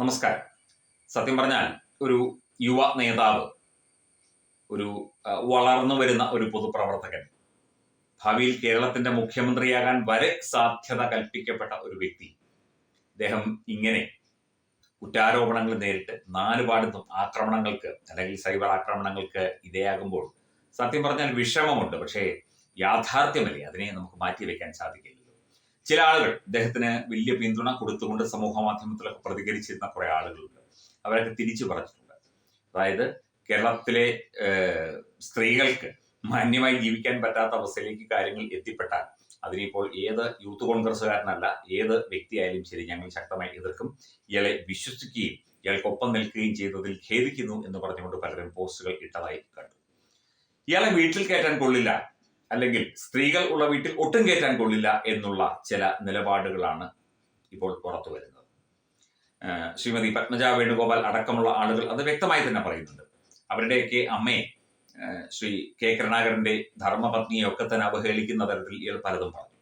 നമസ്കാരം. സത്യം പറഞ്ഞാൽ ഒരു യുവ നേതാവ് ഒരു വളർന്നു വരുന്ന ഒരു പൊതുപ്രവർത്തകൻ ഭാവിയിൽ കേരളത്തിന്റെ മുഖ്യമന്ത്രിയാകാൻ വരെ സാധ്യത കൽപ്പിക്കപ്പെട്ട ഒരു വ്യക്തി. അദ്ദേഹം ഇങ്ങനെ കുറ്റാരോപണങ്ങൾ നേരിട്ട് നാലുപാടുന്നും ആക്രമണങ്ങൾക്ക് അല്ലെങ്കിൽ സൈബർ ആക്രമണങ്ങൾക്ക് ഇരയാകുമ്പോൾ സത്യം പറഞ്ഞാൽ വിഷമമുണ്ട്. പക്ഷേ യാഥാർത്ഥ്യമല്ലേ? അതിനെ നമുക്ക് മാറ്റിവെക്കാൻ സാധിക്കില്ലല്ലോ ചില ആളുകൾ അദ്ദേഹത്തിന് വലിയ പിന്തുണ കൊടുത്തുകൊണ്ട് സമൂഹ മാധ്യമത്തിലൊക്കെ പ്രതികരിച്ചിരുന്ന കുറെ ആളുകളുണ്ട്. അവരൊക്കെ തിരിച്ചു പറഞ്ഞിട്ടുണ്ട്. അതായത് കേരളത്തിലെ സ്ത്രീകൾക്ക് മാന്യമായി ജീവിക്കാൻ പറ്റാത്ത അവസ്ഥയിലേക്ക് കാര്യങ്ങൾ എത്തിപ്പെട്ടാൽ അതിനിപ്പോൾ ഏത് യൂത്ത് കോൺഗ്രസ്സുകാരനല്ല ഏത് വ്യക്തിയായാലും ശരി ഞങ്ങൾ ശക്തമായി എതിർക്കും. ഇയാളെ വിശ്വസിക്കുകയും ഇയാൾക്കൊപ്പം നിൽക്കുകയും ചെയ്തതിൽ ഖേദിക്കുന്നു എന്ന് പറഞ്ഞുകൊണ്ട് പലരും പോസ്റ്റുകൾ ഇട്ടതായി കണ്ടു. ഇയാളെ വീട്ടിൽ കയറ്റാൻ കൊള്ളില്ല. അല്ലെങ്കിൽ സ്ത്രീകൾ ഉള്ള വീട്ടിൽ ഒട്ടും കയറ്റാൻ കൊള്ളില്ല എന്നുള്ള ചില നിലപാടുകളാണ് ഇപ്പോൾ പുറത്തു വരുന്നത്. ശ്രീമതി പത്മജ വേണുഗോപാൽ അടക്കമുള്ള ആളുകൾ അത് വ്യക്തമായി തന്നെ പറയുന്നുണ്ട്. അവരുടെയൊക്കെ അമ്മയെ ശ്രീ കെ കരുണാകരന്റെ ധർമ്മപത്നിയെ ഒക്കെ തന്നെ അവഹേളിക്കുന്ന തരത്തിൽ ഇയാൾ പലതും പറഞ്ഞു.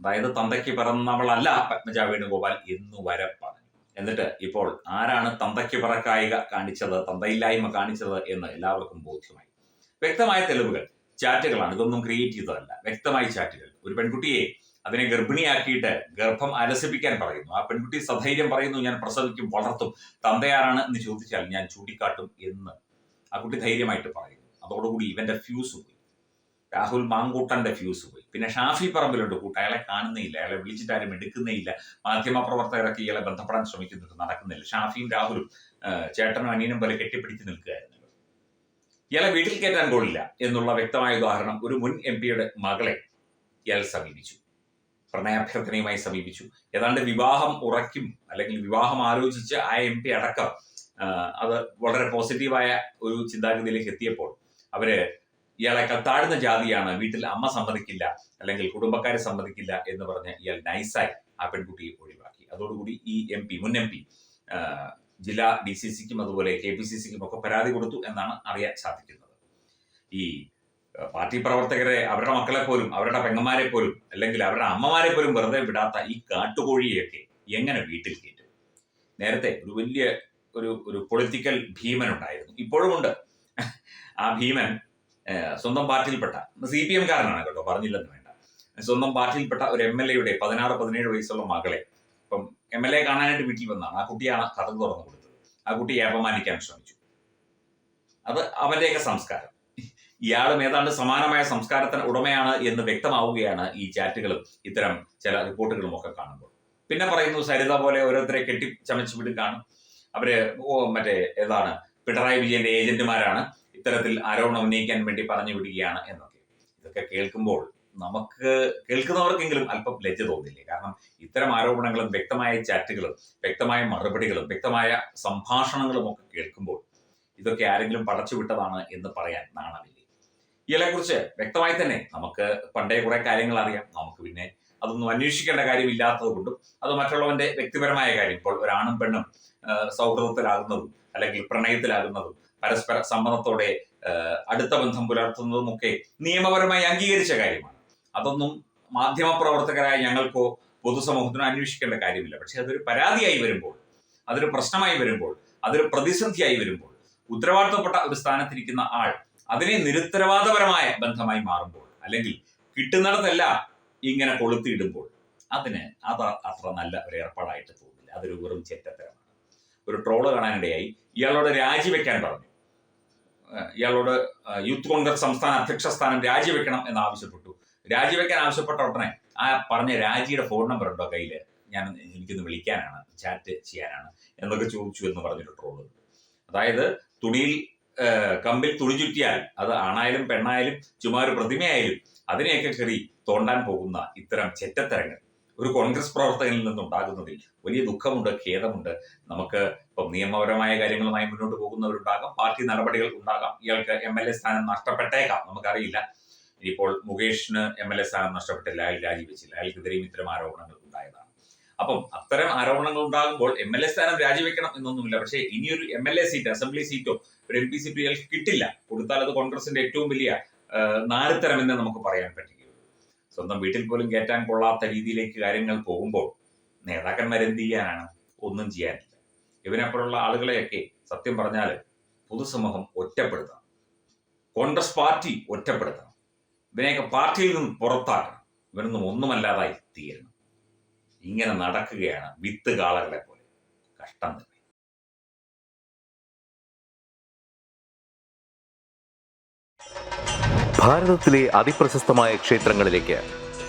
അതായത് തന്തയ്ക്ക് പിറന്നവളല്ല പത്മജ വേണുഗോപാൽ എന്നു വരെ പറഞ്ഞു. എന്നിട്ട് ഇപ്പോൾ ആരാണ് തന്തയ്ക്ക് പിറക്കായിക കാണിച്ചത് തന്തയില്ലായ്മ കാണിച്ചത് എന്ന് എല്ലാവർക്കും ബോധ്യമായി. വ്യക്തമായ തെളിവുകൾ. ചാറ്റുകളാണ്. ഇതൊന്നും ക്രിയേറ്റ് ചെയ്തതല്ല. വ്യക്തമായി ചാറ്റുകൾ. ഒരു പെൺകുട്ടിയെ അതിനെ ഗർഭിണിയാക്കിയിട്ട് ഗർഭം അലസിപ്പിക്കാൻ പറയുന്നു. ആ പെൺകുട്ടി സധൈര്യം പറയുന്നു ഞാൻ പ്രസവിക്കും വളർത്തും. തന്തയാരാണ് എന്ന് ചോദിച്ചാൽ ഞാൻ ചൂണ്ടിക്കാട്ടും എന്ന് ആ കുട്ടി ധൈര്യമായിട്ട് പറയുന്നു. അതോടുകൂടി ഇവന്റെ ഫ്യൂസ് പോയി. രാഹുൽ മാങ്കൂട്ടന്റെ ഫ്യൂസ് പോയി. പിന്നെ ഷാഫി പറമ്പിലുണ്ട്. കൂട്ട അയാളെ കാണുന്നില്ല അയാളെ വിളിച്ചിട്ട് ആരും എടുക്കുന്നേയില്ല. മാധ്യമപ്രവർത്തകരൊക്കെ ഇയാളെ ബന്ധപ്പെടാൻ ശ്രമിക്കുന്നുണ്ട്. നടക്കുന്നില്ല. ഷാഫിയും രാഹുലും ചേട്ടനും അനിയനും പോലെ കെട്ടിപ്പിടിച്ച് നിൽക്കുകയായിരുന്നു. ഇയാളെ വീട്ടിൽ കയറ്റാൻ കൊള്ളില്ല എന്നുള്ള വ്യക്തമായ ഉദാഹരണം ഒരു മുൻ എം പിയുടെ മകളെ ഇയാൾ സമീപിച്ചു. പ്രണയാഭ്യർത്ഥനയുമായി സമീപിച്ചു. ഏതാണ്ട് വിവാഹം ഉറയ്ക്കും അല്ലെങ്കിൽ വിവാഹം ആലോചിച്ച് ആ എം പി അടക്കം അത് വളരെ പോസിറ്റീവായ ഒരു ചിന്താഗതിയിലേക്ക് എത്തിയപ്പോൾ അവർ ഇയാളെ താഴ്ന്ന ജാതിയാണ് വീട്ടിൽ അമ്മ സമ്മതിക്കില്ല അല്ലെങ്കിൽ കുടുംബക്കാരെ സമ്മതിക്കില്ല എന്ന് പറഞ്ഞ് ഇയാൾ നൈസായി ആ പെൺകുട്ടിയെ ഒഴിവാക്കി. അതോടുകൂടി ഈ എം പി മുൻ എം പി ജില്ലാ ഡി സി സിക്കും അതുപോലെ കെ പി സി സിക്കും ഒക്കെ പരാതി കൊടുത്തു എന്നാണ് അറിയാൻ സാധിക്കുന്നത്. ഈ പാർട്ടി പ്രവർത്തകരെ അവരുടെ മക്കളെ പോലും അവരുടെ പെങ്ങന്മാരെ പോലും അല്ലെങ്കിൽ അവരുടെ അമ്മമാരെ പോലും വെറുതെ വിടാത്ത ഈ കാട്ടുകോഴിയൊക്കെ എങ്ങനെ വീട്ടിൽ കയറ്റും? നേരത്തെ ഒരു വലിയ ഒരു ഒരു പൊളിറ്റിക്കൽ ഭീമൻ ഉണ്ടായിരുന്നു ഇപ്പോഴും ഉണ്ട്. ആ ഭീമൻ സ്വന്തം പാർട്ടിയിൽപ്പെട്ട സി പി എം കാരനാണ് കേട്ടോ പറഞ്ഞില്ലെന്ന് വേണ്ട. സ്വന്തം പാർട്ടിയിൽപ്പെട്ട ഒരു എം എൽ എയുടെ പതിനാറ് പതിനേഴ് വയസ്സുള്ള മകളെ ഇപ്പം എം എൽ എ കാണാനായിട്ട് വീട്ടിൽ വന്നാണ്. ആ കുട്ടിയാണ് കഥ തുറന്നു കൊടുത്തത്. ആ കുട്ടിയെ അപമാനിക്കാൻ ശ്രമിച്ചു. അത് അവന്റെയൊക്കെ സംസ്കാരം. ഇയാളും ഏതാണ്ട് സമാനമായ സംസ്കാരത്തിന് ഉടമയാണ് എന്ന് വ്യക്തമാവുകയാണ് ഈ ചാറ്റുകളും ഇത്തരം ചില റിപ്പോർട്ടുകളും ഒക്കെ കാണുമ്പോൾ. പിന്നെ പറയുന്നു സരിത പോലെ ഓരോരുത്തരെ കെട്ടി ചമച്ചു വിടുകയാണ് അവർ മറ്റേ ഏതാണ് പിണറായി വിജയന്റെ ഏജന്റുമാരാണ്. ഇത്തരത്തിൽ ആരോപണം ഉന്നയിക്കാൻ വേണ്ടി പറഞ്ഞു വിടുകയാണ് എന്നൊക്കെ. ഇതൊക്കെ കേൾക്കുമ്പോൾ നമുക്ക് കേൾക്കുന്നവർക്കെങ്കിലും അല്പം ലജ്ജ തോന്നില്ലേ? കാരണം ഇത്തരം ആരോപണങ്ങളും വ്യക്തമായ ചാറ്റുകളും വ്യക്തമായ മറുപടികളും വ്യക്തമായ സംഭാഷണങ്ങളും ഒക്കെ കേൾക്കുമ്പോൾ ഇതൊക്കെ ആരെങ്കിലും പടച്ചു വിട്ടതാണ് എന്ന് പറയാൻ നാണമില്ലേ? ഇയാളെക്കുറിച്ച് വ്യക്തമായി തന്നെ നമുക്ക് പണ്ടേ കുറെ കാര്യങ്ങൾ അറിയാം. നമുക്ക് പിന്നെ അതൊന്നും അന്വേഷിക്കേണ്ട കാര്യമില്ലാത്തത് കൊണ്ടും അത് മറ്റുള്ളവന്റെ വ്യക്തിപരമായ കാര്യം. ഇപ്പോൾ ഒരാണും പെണ്ണും സൗഹൃദത്തിലാകുന്നതും അല്ലെങ്കിൽ പ്രണയത്തിലാകുന്നതും പരസ്പര സമ്മതത്തോടെ അടുത്ത ബന്ധം പുലർത്തുന്നതും ഒക്കെ നിയമപരമായി അംഗീകരിച്ച കാര്യമാണ്. അതൊന്നും മാധ്യമപ്രവർത്തകരായ ഞങ്ങൾക്കോ പൊതുസമൂഹത്തിനോ അന്വേഷിക്കേണ്ട കാര്യമില്ല. പക്ഷെ അതൊരു പരാതിയായി വരുമ്പോൾ അതൊരു പ്രശ്നമായി വരുമ്പോൾ അതൊരു പ്രതിസന്ധിയായി വരുമ്പോൾ ഉത്തരവാദിത്തപ്പെട്ട ഒരു സ്ഥാനത്തിരിക്കുന്ന ആൾ അതിനെ നിരുത്തരവാദപരമായ ബന്ധമായി മാറുമ്പോൾ അല്ലെങ്കിൽ കിട്ടുന്നിടത്തല്ല ഇങ്ങനെ കൊളുത്തിയിടുമ്പോൾ അതിന് അത് അത്ര നല്ല ഒരു ഏർപ്പാടായിട്ട് തോന്നില്ല. അതൊരു വെറും ചെറ്റത്തരമാണ്. ഒരു ട്രോൾ കാണാനിടയായി. ഇയാളോട് രാജിവെക്കാൻ പറഞ്ഞു. ഇയാളോട് യൂത്ത് കോൺഗ്രസ് സംസ്ഥാന അധ്യക്ഷ സ്ഥാനം രാജിവെക്കണം എന്ന് ആവശ്യപ്പെട്ടു. രാജിവെക്കാൻ ആവശ്യപ്പെട്ട ഉടനെ ആ പറഞ്ഞ രാജിയുടെ ഫോൺ നമ്പർ ഉണ്ടോ കയ്യിൽ ഞാൻ എനിക്കൊന്ന് വിളിക്കാനാണ് ചാറ്റ് ചെയ്യാനാണ്. എന്നൊക്കെ ചോദിച്ചു എന്ന് പറഞ്ഞിട്ട് ട്രോൾ അതായത് തുണിയിൽ കമ്പിൽ തുണി ചുറ്റിയാൽ അത് ആണായാലും പെണ്ണായാലും ചുമ്മാ ഒരു പ്രതിമയായാലും അതിനെയൊക്കെ കയറി തോണ്ടാൻ പോകുന്ന ഇത്തരം ചെറ്റത്തരങ്ങൾ. ഒരു കോൺഗ്രസ് പ്രവർത്തകനിൽ നിന്നുണ്ടാകുന്നതിൽ വലിയ ദുഃഖമുണ്ട് ഖേദമുണ്ട്. നമുക്ക് ഇപ്പം നിയമപരമായ കാര്യങ്ങളുമായി മുന്നോട്ട് പോകുന്നവരുണ്ടാകാം പാർട്ടി നടപടികൾ ഉണ്ടാകാം. ഇയാൾക്ക് എം എൽ എ സ്ഥാനം നഷ്ടപ്പെട്ടേക്കാം നമുക്കറിയില്ല. ഇനിയിപ്പോൾ മുകേഷിന് എം എൽ എ സ്ഥാനം നഷ്ടപ്പെട്ടില്ല അയാൾ രാജിവെച്ചില്ല അയാൾക്കെതിരെയും ഇത്തരം ആരോപണങ്ങൾ ഉണ്ടായതാണ്. അപ്പം അത്തരം ആരോപണങ്ങൾ ഉണ്ടാകുമ്പോൾ എം എൽ എ സ്ഥാനം രാജിവെക്കണം എന്നൊന്നുമില്ല. പക്ഷേ ഇനിയൊരു M L A seat assembly സീറ്റോ ഒരു എം പി സീറ്റോ ഇയാൾക്ക് കിട്ടില്ല. കൊടുത്താൽ അത് കോൺഗ്രസിന്റെ ഏറ്റവും വലിയ നാരിത്തരമെന്ന് നമുക്ക് പറയാൻ പറ്റുകയുള്ളൂ. സ്വന്തം വീട്ടിൽ പോലും കയറ്റാൻ കൊള്ളാത്ത രീതിയിലേക്ക് കാര്യങ്ങൾ പോകുമ്പോൾ നേതാക്കന്മാർ എന്ത് ചെയ്യാനാണ്? ഒന്നും ചെയ്യാനില്ല. ഇവനെപ്പോലുള്ള ആളുകളെയൊക്കെ സത്യം പറഞ്ഞാൽ പൊതുസമൂഹം ഒറ്റപ്പെടുത്തണം. കോൺഗ്രസ് പാർട്ടി ഒറ്റപ്പെടുത്തണം. ഇവനെയൊക്കെ പാർട്ടിയിൽ നിന്നും പുറത്താക്കണം. ഇവനൊന്നും ഒന്നുമല്ലാതായി തീരണം. ഇങ്ങനെ നടക്കുകയാണ് വിത്ത് കാളകളെ പോലെ. കഷ്ടം തന്നെ. ഭാരതത്തിലെ അതിപ്രശസ്തമായ ക്ഷേത്രങ്ങളിലേക്ക്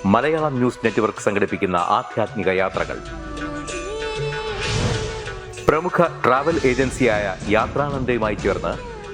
മലയാളം ന്യൂസ് നെറ്റ്വർക്ക് സംഘടിപ്പിക്കുന്ന ആധ്യാത്മിക യാത്രകൾ. പ്രമുഖ ട്രാവൽ ഏജൻസിയായ യാത്രാനന്ദയുമായി ചേർന്ന്